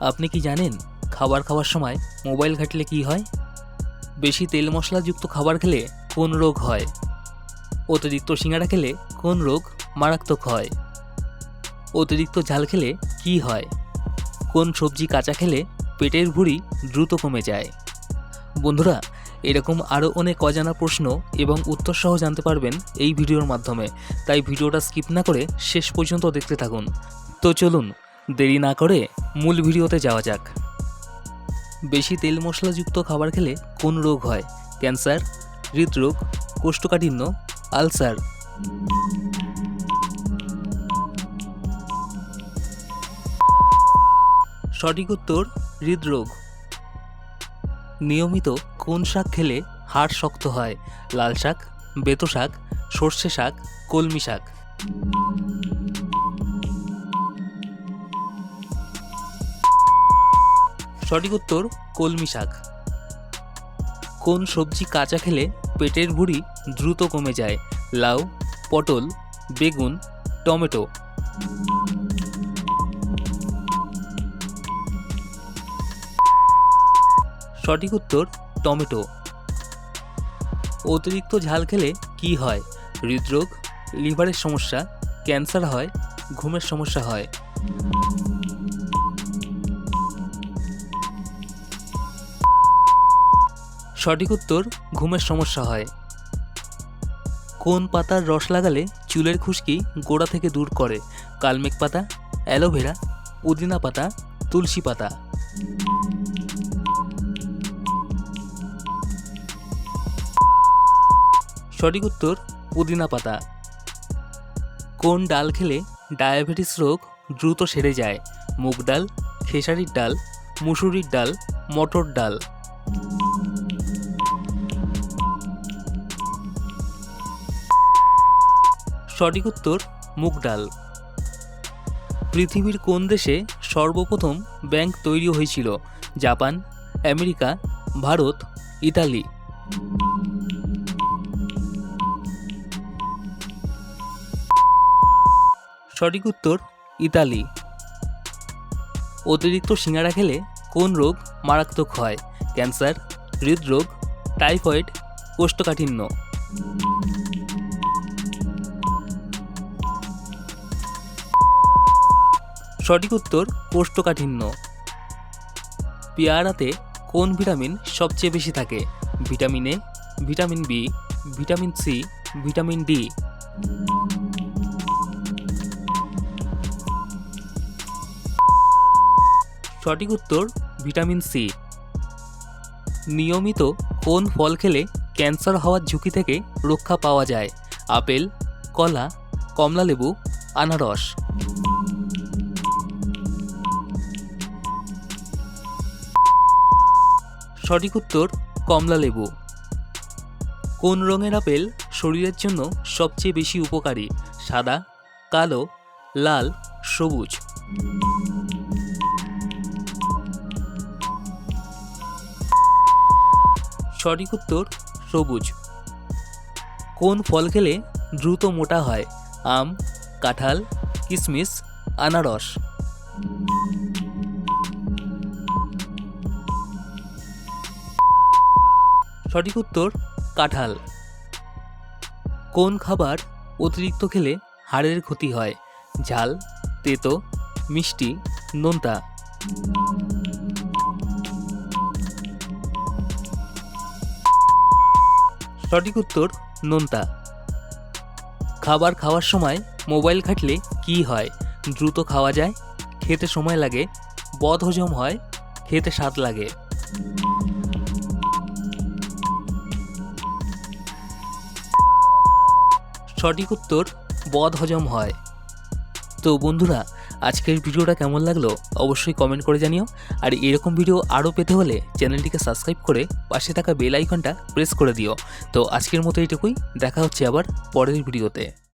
আপনি কি জানেন খাবার খাওয়ার সময় মোবাইল ঘাঁটলে কি হয়? বেশি তেল মশলাযুক্ত খাবার খেলে কোন রোগ হয়? অতিরিক্ত সিঙ্গারা খেলে কোন রোগ মারাত্মক হয়? অতিরিক্ত ঝাল খেলে কি হয়? কোন সবজি কাঁচা খেলে পেটের ভুঁড়ি দ্রুত কমে যায়? বন্ধুরা, এরকম আরও অনেক অজানা প্রশ্ন এবং উত্তর সহ জানতে পারবেন এই ভিডিওর মাধ্যমে। তাই ভিডিওটা স্কিপ না করে শেষ পর্যন্ত দেখতে থাকুন। তো চলুন দেরি না করে মূল ভিডিওতে যাওয়া যাক। বেশি তেল মশলাযুক্ত খাবার খেলে কোন রোগ হয়? ক্যান্সার, হৃদরোগ, কোষ্ঠকাঠিন্য, আলসার। সঠিক উত্তর, হৃদরোগ। নিয়মিত কোন শাক খেলে হাড় শক্ত হয়? লাল শাক, বেতো শাক, সর্ষে শাক, কলমি শাক। সঠিক উত্তর, কলমি শাক। কোন সবজি কাঁচা খেলে পেটের ভুঁড়ি দ্রুত কমে যায়? লাউ, পটল, বেগুন, টমেটো। সঠিক উত্তর, টমেটো। অতিরিক্ত ঝাল খেলে কি হয়? হৃদরোগ, লিভারের সমস্যা, ক্যান্সার হয়, ঘুমের সমস্যা হয়। সঠিক উত্তর, ঘুমের সমস্যা হয়। কোন পাতার রস লাগালে চুলের খুশকি গোড়া থেকে দূর করে? কালমেঘ পাতা, অ্যালোভেরা, পুদিনা পাতা, তুলসী পাতা। সঠিক উত্তর, পুদিনা পাতা। কোন ডাল খেলে ডায়াবেটিস রোগ দ্রুত সেরে যায়? মুগ ডাল, খেসারির ডাল, মুসুরির ডাল, মটর ডাল। সঠিক উত্তর, মুগ ডাল। পৃথিবীর কোন দেশে সর্বপ্রথম ব্যাংক তৈরি হয়েছিল? Japan, America, Bharat, Italy. সঠিক উত্তর, ইতালি। অতিরিক্ত সিঙ্গারা খেলে কোন রোগ মারাত্মক হয়? ক্যান্সার, হৃদরোগ, টাইফয়েড, কোষ্ঠকাঠিন্য। সঠিক উত্তর কোষ্ঠকাঠিন্য। পেয়ারাতে কোন ভিটামিন সবচেয়ে বেশি থাকে? Vitamin A, vitamin B, vitamin C, vitamin D. সঠিক উত্তর ভিটামিন সি। নিয়মিত কোন ফল খেলে ক্যান্সার হওয়ার ঝুঁকি থেকে রক্ষা পাওয়া যায়? আপেল, কলা, কমলালেবু, আনারস। সঠিক উত্তর কমলালেবু কোন রঙের আপেল শরীরের জন্য সবচেয়ে বেশি উপকারী? সাদা, কালো, লাল, সবুজ। সঠিক উত্তর সবুজ। কোন ফল খেলে দ্রুত মোটা হয়? আম, কাঁঠাল কিশমিশ আনারস। সঠিক উত্তর, কাঁঠাল। কোন খাবার অতিরিক্ত খেলে হাড়ের ক্ষতি হয়? ঝাল, তেতো, মিষ্টি, নোনতা। সঠিক উত্তর, নোনতা। খাবার খাওয়ার সময় মোবাইল ঘাটলে কি হয়? দ্রুত খাওয়া যায়, খেতে সময় লাগে বদ হজম হয়, খেতে স্বাদ লাগে। সঠিক উত্তর বদ হজম হয়। তো বন্ধুরা, আজকের ভিডিওটা কেমন লাগল অবশ্যই কমেন্ট করে জানিও। আর এরকম ভিডিও আরও পেতে হলে চ্যানেলটিকে সাবস্ক্রাইব করে পাশে থাকা বেল আইকনটা প্রেস করে দিও। তো আজকের মতো এইটুকুই, দেখা হচ্ছে আবার পরের ভিডিওতে।